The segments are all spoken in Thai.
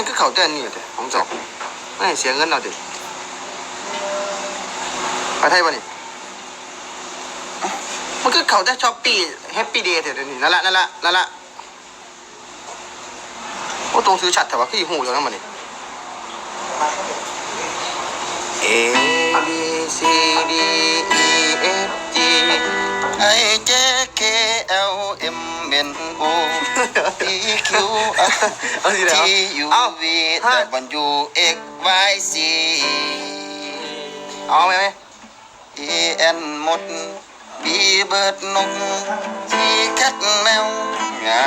มันคือเขาเต้นนี่อยู่เด้ของจอกไม่เสียเงินเราเด็ไปไทยป่ะนี่มันคือเขาแต่ช้อปปี้แฮปปี้เดย์เถอะเดี๋ยวนี้นั่นละนั่นละนั่นละโอ้ตรงซื้อชัดแต่ว่าคือหูอยู่นั่นมันนี่ A B C D E F G I J M N O P Q R เอาสิเดี๋ยว T U เอา V ฮะ W X Y Z เอาไหมไหม E N หมด B เบิร์ดนก C แคทแมวเนี่ย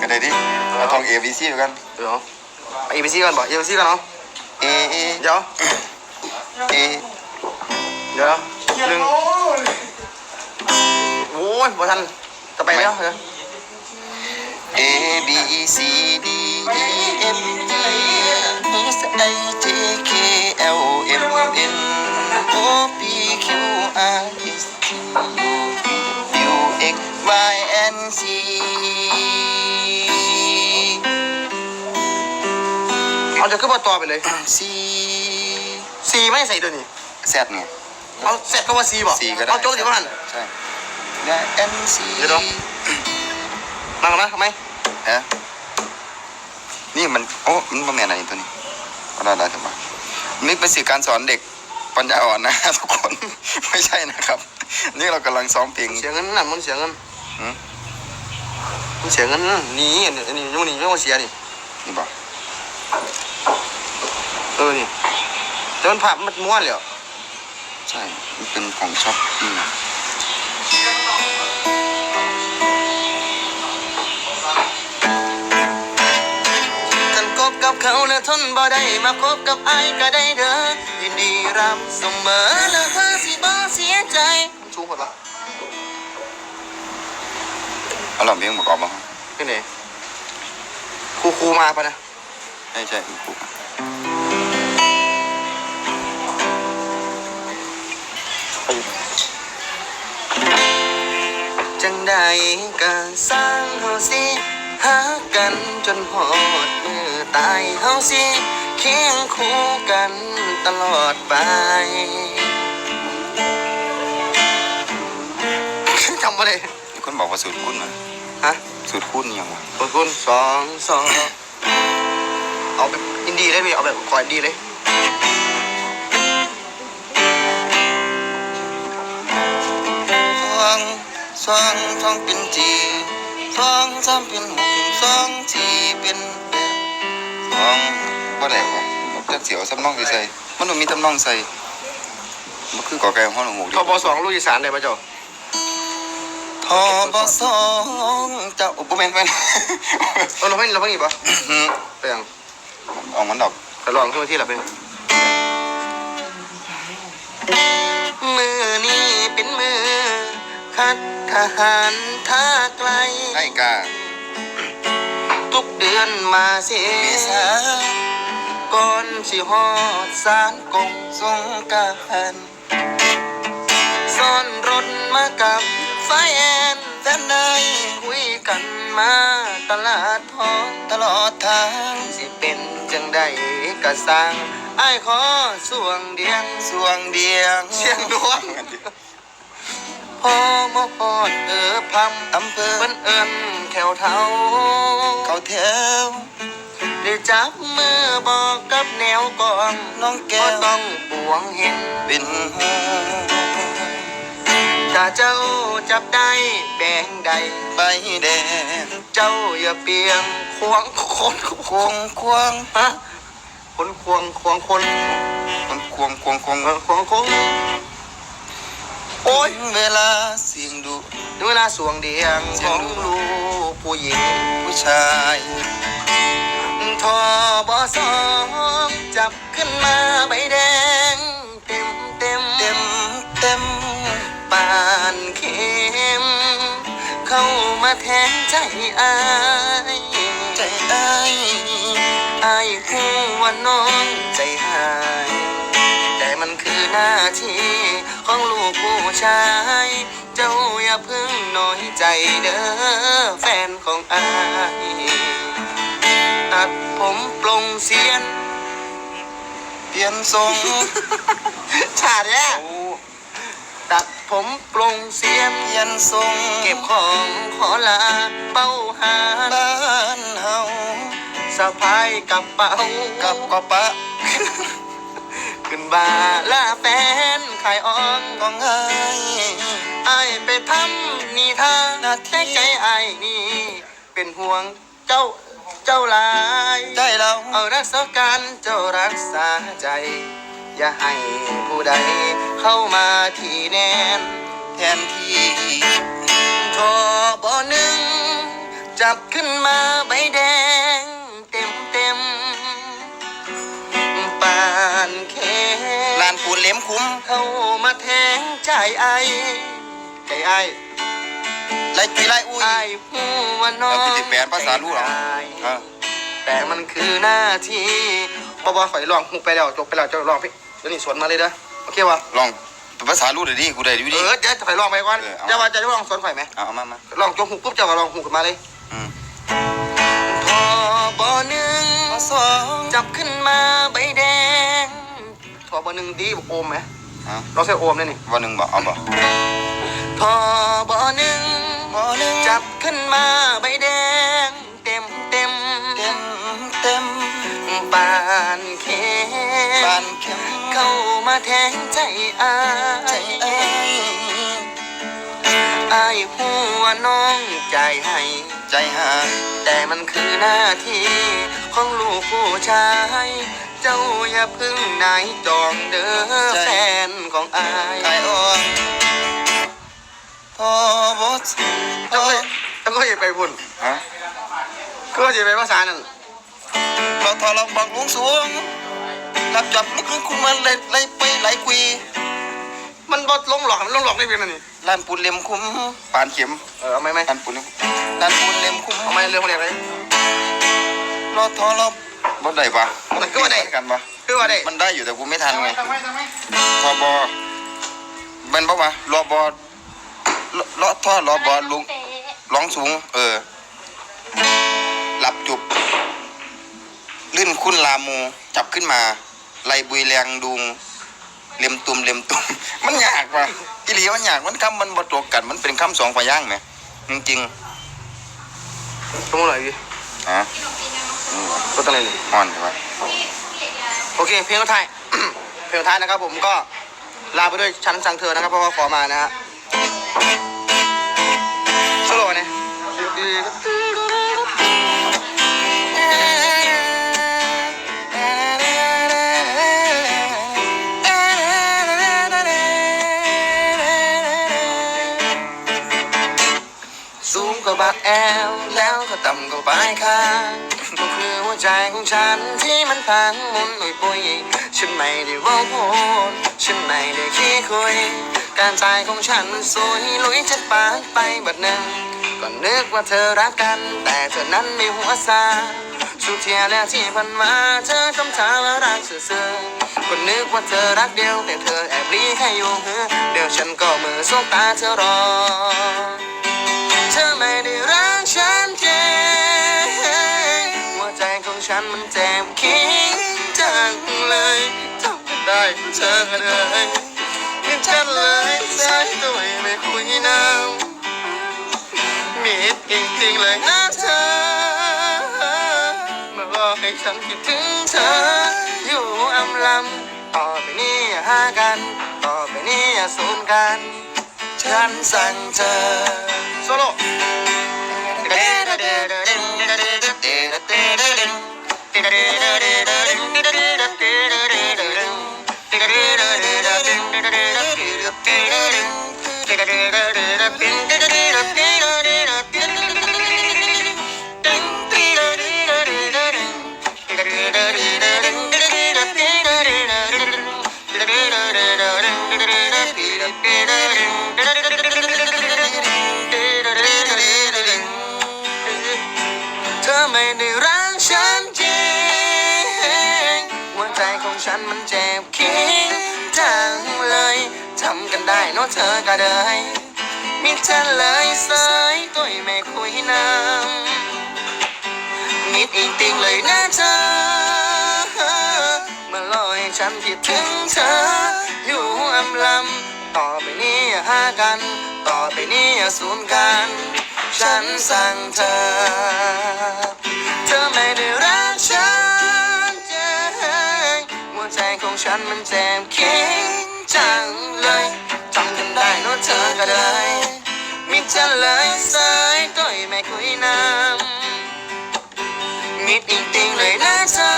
ก็ได้ดิเราท่อง A B C ด้วยกัน เดี๋ยวไป A B C ก่อนบอก A B C ก่อนเนาะ A เดี๋ยว A เดี๋ยวหนึ่งโอ้ยบ่ทัน จะไปแล้วเดี๋ยว A B C D E F G H I J K L M N O P Q R S T U V W X Y and Z เอาจะขึ้นมาต่อไปเลย C C ไม่ใส่ตัวนี้ Z ไงเอาเสร็จก็ว่า C บอก C ก็ได้เอาโจ๊กดีกว่าหันใช่ เนี่ย N C เดี๋ยวนั่งกันนะทำไมฮะนี่มันโอ้มันมาแม่นอะไรตัวนี้ก็ได้ได้ถูกปะนี่เป็นสื่อการสอนเด็กปัญญาอ่อนนะ ทุกคน ไม่ใช่นะครับ นี่เรากำลังซ้อมเพลงเสียเงินนั่นมันเสียเงินหืมมันเสียเงินนี่อันนี้อันนี้ยังนี่ไม่ว่าเสียนี่นี่บอกเออนี่แต่มันภาพมันม้วนเลยอะใช่ มันเป็นของช็อปอืมท่ เขาแล้วทนบ่ได้มาคบกับไอ้ายก็ได้เด้อยินดีรับเสมอแล้วเธอสิบ่เสียใจชูหมดละเอาหล่อมเพลงประกอบมาเป็นไงครูครูมาปะนะใช่ใช่ครูจังใดก็สร้างเฮาสิหากันจนหอดมือ ตายเฮาสิเคียงคู่กันตลอดไปจำมาเลยมีคนบอกว่าสูตรคุณนะฮะสูตรคุณยังวะขอบคุณสองสองเอาแบบอินดีเลยพี่เอาแบบคอยอินดีเลยสองสองสองเป็นจีสองสามเป็นหกสองสี่เป็นแปดส องบ่ได้วะจะเสียวสำนองใส่มันต้องมีตำนองใส่มันคือก่อไก่ห้องหมูดิทบสองลูกอีสานได้ปะเจ้าทบสองเจ้าอุปเมนเป็นเออเราเพิ่งเราเพิ่งอีกปะไปยังออกมันดอกไปลองขึ้นมาที่หลับเป็นมือนี้เป็นมือคัดทหารท่าไกลไอ้กา อนมาเสียษาก่อนสิฮอดสารกงสงกรารซ่อนรถมากับไฟแอนแฟนในคุยกันมาตลาดทองตลอดทาง สิเป็นจังใดก็สร้างไอ้ขอสวงเดียงสวงเดียงเสียงดวง อมออดเออพำอำเภอเปิ้นเอิ้นแถวเท้าเขาแถวได้จับมือบอกกับแนวกองน้องแก้ก็วต้องปวงเห็นเป็นหูถ้าเจ้าจับได้แบ่งใดใบแดง เจ้าอย่าเปียงควงคนควงควงฮะคนควงควงคนมันควงควงควงเออควงคน โอ้ยเวลาเสียงดุถึงเวลาสวงเดียงเสีขยองงดูลูกผู้หญิงผู้ชายทอบอสองจับขึ้นมาใบแดง เต็มเต็มเต็มเต็มปานเข็มเข้ามาแทนใจอาย ใจอ้ายอายหูว่าน้อง คือหน้าที่ของลูกผู้ชาย เจ้าอย่าพิ่งน้อยใจเด้อแฟนของอายตัดผมปลงเสียน เปลี่ยนทรงชาติเนี่ยตัดผมปลงเสียนเปลี่ยนทรง เก็บของขอลาเป้าหาบ้านเฮาสะพายกระเป๋ากับกอปะ ขึ้นบาลาแฟนขายอองกองไห้ไอายไปทำนี่ทาน้าแต่ใจไอายนี่ เป็นห่วงเจ้าเจ้าลายใจเราเอารักษาการเจ้ารักษาใจ อย่าให้ผู้ใดเข้ามาที่แนนแทนที่ทอบอหนึ่ง จับขึ้นมาใบแดง เหล็มคุ้มเข้ามาแทงใจไอใจไอไล่ปีไล่อุ้ยไอหูว่าน้องแล้วกูสิแปลภาษารู้เหรอใจอะแต่มันคือหน้าที่บอบอข่อยลองหูไปแล้วจบไปแล้วเจะลองพี่เดี๋ยวนี้สวนมาเลยเด้อโอเควะลองภาษารู้เดี๋ยวดิกูได้อยู่เอดิอเดี๋ยวข่อยลองไปก่อนเออเอาเดี๋ยวว่าจะลองสวนข่อยไหมเอาเอามามาลองจบหูปุ๊บเจะว่าลองหูขึ้นมาเลยอืมพอบอหนึ่งมาสองจับขึ้นมาใบแดง พอบอหนึ่งดีบอกโอมไหมฮะเราใช้โอมเนี่ยนี่วันหนึ่งบอกเอาบอกพอบอหนึ่งบอหนึ่งจับขึ้นมาใบแดง เต็มเต็มเต็มเต็มปานเขบานเข็มเข้ามาแทงใจอาใจยเอ้ยอายหัวน้องใจให้ใจหายแต่มันคือหน้าที่ของลูกผู้ชาย เจ้าอย่าพึ่งนายจองเด้อแฟนของอายขายอ่อนพอบอสเจ้าก็เจ้าก็อย่าไปบุญฮะก็อย่าไปภาษานั่นเราทอเราบังลุงสูงรับจับลูกครึ่งคุณมันเลยเลยไปไหลกุยมันบดลงหลอกมันลงหลอกได้เพียงนั่นนี่ลานปูนเล็มคุ้มปานเข็มเออเอาไหมไหมลานปูนเล็มลานปูนเล็มคุ้มเอาไหมเรื่องคนเดียวเลยเราทอเรา บ่ได้ปะมันก็บ่ได้กันปะคือว่าได้มันได้อยู่แต่กูไม่ทันไงทำไมทำไมทอบอเป็นปะวะรอบอลเลาะท่อรอบอลุงร้องสูง เออหลับจุบ ลื่นคุณลามู จับขึ้นมา ไล่บุยแรงดุงเล็มตุมเล็มตุม มันยากว่ะอีหลีมันยากมันคำมันบตวกัน มันเป็นคำสองพยางค์ไหมจริงสมมติหน่อยพี่ๆฮะ ก็ต้องเล่นเลย อ่อนใช่ปะโอเค เพลงสุดท้าย เพลงสุดท้ายนะครับผมก็ลาไปด้วยชั้นสั่งเธอนะครับเพราะว่าขอมานะฮะสโลว์นะสูงกว่าบักแอลแล้วก็ต่ำกว่าปลายคางก็คือหัว ใจของฉันที่มันพังหมุนหน่ยปุยฉันไม่ได้ว่าโพดฉันไม่ได้ขี้คุย การใจของฉันมันสวยลุยจะปากไปบัดหนึ่งก็นึกว่าเธอรักกัน แต่เธอนั้นไม่หัวซาสุดเทียแล้วที่ผ่านมาเธอทำท่าว่ารักเสื่อๆก็นึกว่าเธอรักเดียวแต่เธอแอบรีแค่อยู่เดี๋ยวฉันก็มือสบตาเธอรอ จริงเลยนะเธอมาบอกให้ฉันคิดถึงเธอ อยู่อำลำต่อไปนี้อย่าหากัน ต่อไปนี้อย่าสูญกัน ฉันสั่งเธอโซโล่เฉันมันเจ็บคิดจังเลยทำกันได้เนาเธอก็ได้มิฉันเลยสายตัวไม่คุยน้ำมิดอีกติงเลยนะเธอมาลอยฉันคิดถึงเธอ อยู่อำลำต่อไปนี้อย่าหากัน ต่อไปนี้อย่าสูญกัน ฉันสั่งเธอ เธอไม่ได้รัก ฉันมันแจ่มเข็งจังเลยจำกันได้น้นเธอก็เลยมิจเลยสายต่อยแม่คุยน้ำมิดอีกติงเลยนะเธอ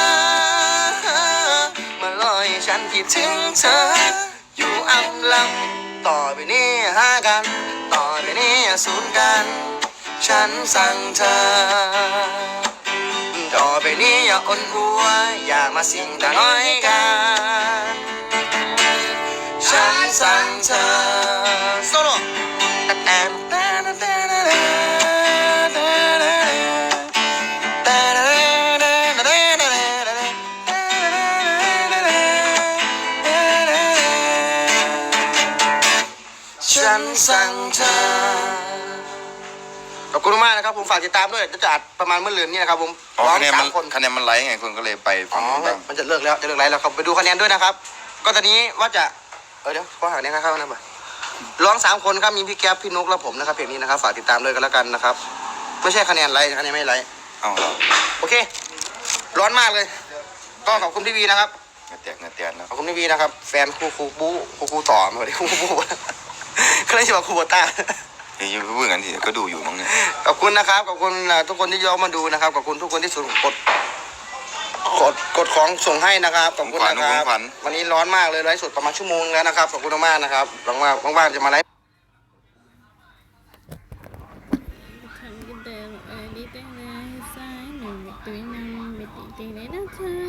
มาลอยฉันคิดถึงเธอ อยู่อำลำต่อไปนี้หากัน ต่อไปนี้สูญกัน ฉันสั่งเธอ Felia on gua ya masing danoi kan Shan san san นะครับผมฝากติดตามด้วยจะจัดประมาณเมื่อเรือนนี้นะครับผมอ๋อร้องคะแนนสามันมคนคะแนนมันไลค์ไงคนก็เลยไปอ๋ฟัองนู้นบ้างมันจะเลิกแล้วจะเลิกไลฟ์แล้วครับไปดูคะแนนด้วยนะครับ ก็ตอนนี้ว่าจะเออเดี๋ยวขอหาเนี่ยครับนะบ่ร้องสามคนครับมีพี่แก๊ปพี่นุกและผมนะครับเพลงนี้นะครับฝากติดตามด้วยกันแล้วกันนะครับไม่ใช่คะแนนไลค์คะแนนไม่ไลค์เอาเหรอโอเค ร้อนมากเลย ก็ขอบคุณพี่วีนะครับ เงาแตกเงาแตกแล้วขอบคุณพี่วีนะครับ แฟนครูครูบูครูครูต่อมาเลยครูครูบู ก็เลยชื่อว่าครูโบต้าเฮ้ย อยังพูดงั้นสิก็ดูอยู่มั้งเนี่ยขอบคุณนะครับขอบคุณอ่าทุกคนที่ย้อนมาดูนะครับขอบคุณทุกคนที่ส่งกดกดกดของส่งให้นะครับขอบคุณนะครับวันนี้ร้อนมากเลยไลฟ์สดประมาณชั่วโมงแล้วนะครับขอบคุณมากๆนะครับหวังว่าว่างๆจะมาไลฟ์